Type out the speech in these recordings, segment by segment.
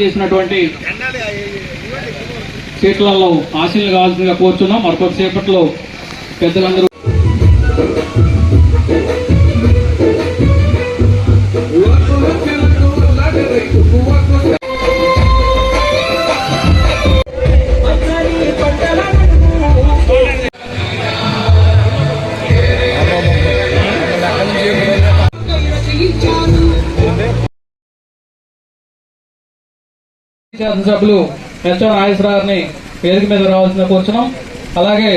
చేసినటువంటి సీట్లలో ఆశీలు కావాల్సిందిగా కోరుచున్నాం. మరొక సేపట్లో పెద్దలందరూ శాసనసభ్యులు హెచ్ఓ నాగేశ్వరరావుని వేదిక మీద రావాల్సిన కూర్చున్నాం. అలాగే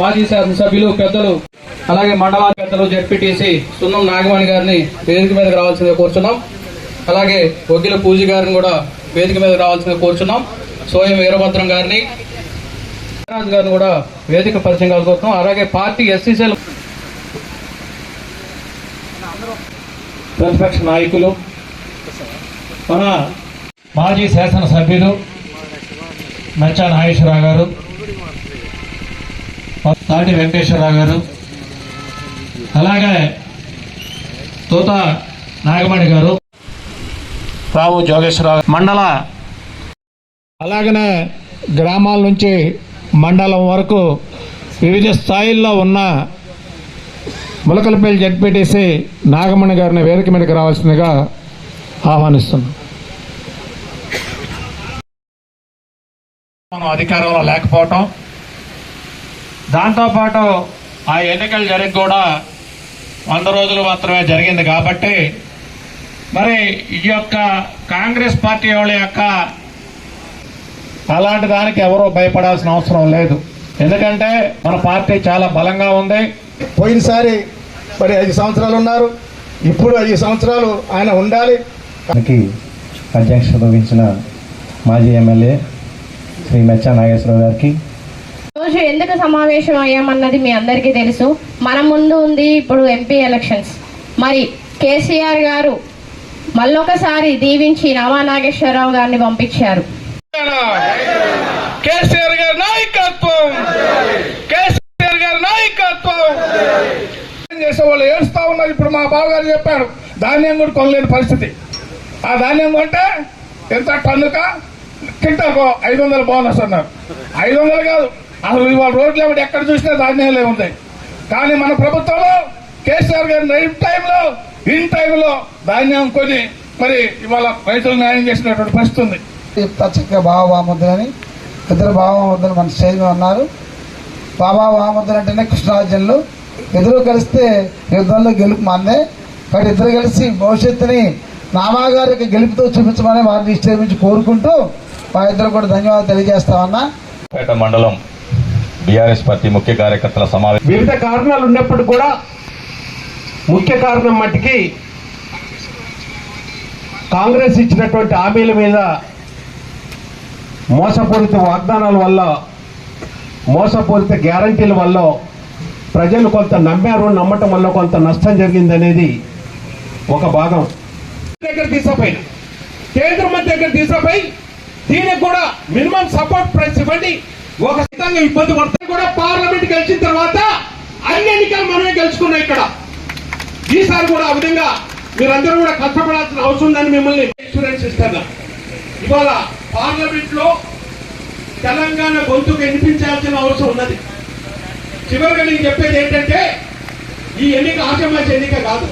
మాజీ శాసనసభ్యులు పెద్దలు అలాగే మండల పెద్దలు జడ్పీటీసీ సున్నం నాగమణి గారిని వేదిక మీదకి రావాల్సిందిగా కూర్చున్నాం. అలాగే వకీల పూజ గారిని కూడా వేదిక మీద రావాల్సిందిగా కూర్చున్నాం. సోయం వీరభద్రం గారిని రాజు గారిని కూడా వేదిక పరిచయం కలుగుతున్నాం అలాగే పార్టీ ఎస్సీసీఎల్ ప్రతిపక్ష నాయకులు మన మాజీ శాసనసభ్యులు మెచ్చా నాగేశ్వరరావు గారు తాటి వెంకటేశ్వరరావు గారు అలాగే తోత నాగమణి గారు రావు జోగేశ్వరరావు మండల అలాగనే గ్రామాల నుంచి మండలం వరకు వివిధ స్థాయిల్లో ఉన్న ములకలపల్లి జడ్పీటీసీ నాగమణి గారిని వేదిక మీదకి రావాల్సిందిగా ఆహ్వానిస్తున్నాం. మనం అధికారంలో లేకపోవటం. దాంతోపాటు ఆ ఎన్నికలు జరిగి కూడా వంద రోజులు మాత్రమే జరిగింది కాబట్టి మరి ఈ యొక్క కాంగ్రెస్ పార్టీ వాళ్ళ యొక్క అలాంటి దానికి ఎవరూ భయపడాల్సిన అవసరం లేదు. ఎందుకంటే మన పార్టీ చాలా బలంగా ఉంది. పోయినసారి మరి ఐదు సంవత్సరాలు ఉన్నారు. ఇప్పుడు ఐదు సంవత్సరాలు ఆయన ఉండాలి. అధ్యక్షత వహించిన మాజీ ఎమ్మెల్యే శ్రీ మెచ్చా నాగేశ్వరరావు గారికి. రోజు ఎందుకు సమావేశం అయ్యామన్నది మీ అందరికీ తెలుసు. మన ముందు ఉంది ఇప్పుడు ఎంపీ ఎలక్షన్స్ మరి కేసీఆర్ గారు మళ్ళొకసారి దీవించి నామా నాగేశ్వరరావు గారిని పంపించారు. కేసీఆర్ గారి నాయకత్వం. కేసీఆర్ గారి నాయకత్వం. చేసే వాళ్ళు ఏడుస్తా ఉన్నారు ఇప్పుడు మా బావగారు చెప్పారు. ధాన్యం కూడా కొనలేని పరిస్థితి. ఆ ధాన్యం కొంటే ఎంత? టన్నుక కింటాకు ఐదు వందల బోనస్ అన్నారు. ఐదు వందలు కాదు అసలు ఇవాళ రోడ్లు ఏమిటి ఎక్కడ చూసినా ధాన్యాలే ఉంటాయి. కానీ మన ప్రభుత్వంలో కేసీఆర్ గారి నైట్ టైంలో ఇన్ టైంలో ధాన్యం కొని మరి ఇవాళ రైతులు న్యాయం చేసినటువంటి పరిస్థితి ఉంది. చక్కగా బాబా వాముద్దులు అని ఇద్దరు బాబా వాముద్దులు మన స్టేజ్ మీద ఉన్నారు. బాబా వాముద్దులు అంటేనే కృష్ణరాజ్యంలో ఇద్దరు కలిస్తే యుద్ధంలో గెలుపు మందే. కాబట్టి ఇద్దరు కలిసి భవిష్యత్తుని నామాగారికి గెలుపుతో చూపించమని వారిని స్టేజ్ నుంచి కోరుకుంటూ మా ఇద్దరు కూడా ధన్యవాదాలు తెలియజేస్తామన్నా పేట మండలం బీఆర్ఎస్ పార్టీ ముఖ్య కార్యకర్తల సమావేశం. వివిధ కారణాలు ఉన్నప్పుడు కూడా ముఖ్య కారణం మట్టికి కాంగ్రెస్ ఇచ్చినటువంటి హామీల మీద మోసపూరిత వాగ్దానాల వల్ల మోసపూరిత గ్యారంటీల వల్ల ప్రజలు కొంత నమ్మారు నమ్మటం వల్ల కొంత నష్టం జరిగిందనేది ఒక భాగం. దగ్గర తీసుకుపోయిన. కేంద్రం మంత్రి దగ్గర తీసుకుపోయి దీనికి కూడా మినిమం సపోర్ట్ ప్రైస్ ఇవ్వండి. ఒక సిద్ధంగా ఇబ్బంది పడతాయి కూడా పార్లమెంట్ గెలిచిన తర్వాత అన్ని ఎన్నికలు మనమే గెలుచుకున్నాం ఇక్కడ. ఈసారి కూడా ఆ విధంగా మీరందరూ కూడా కష్టపడాల్సిన అవసరం ఉందని మిమ్మల్ని ఇన్సూరెన్స్ ఇస్తాను. ఇవాళ పార్లమెంట్లో తెలంగాణ గొంతుకు వినిపించాల్సిన అవసరం ఉన్నది. చివరిగా నేను చెప్పేది ఏంటంటే ఈ ఎన్నిక ఆచమాచ ఎన్నిక కాదు.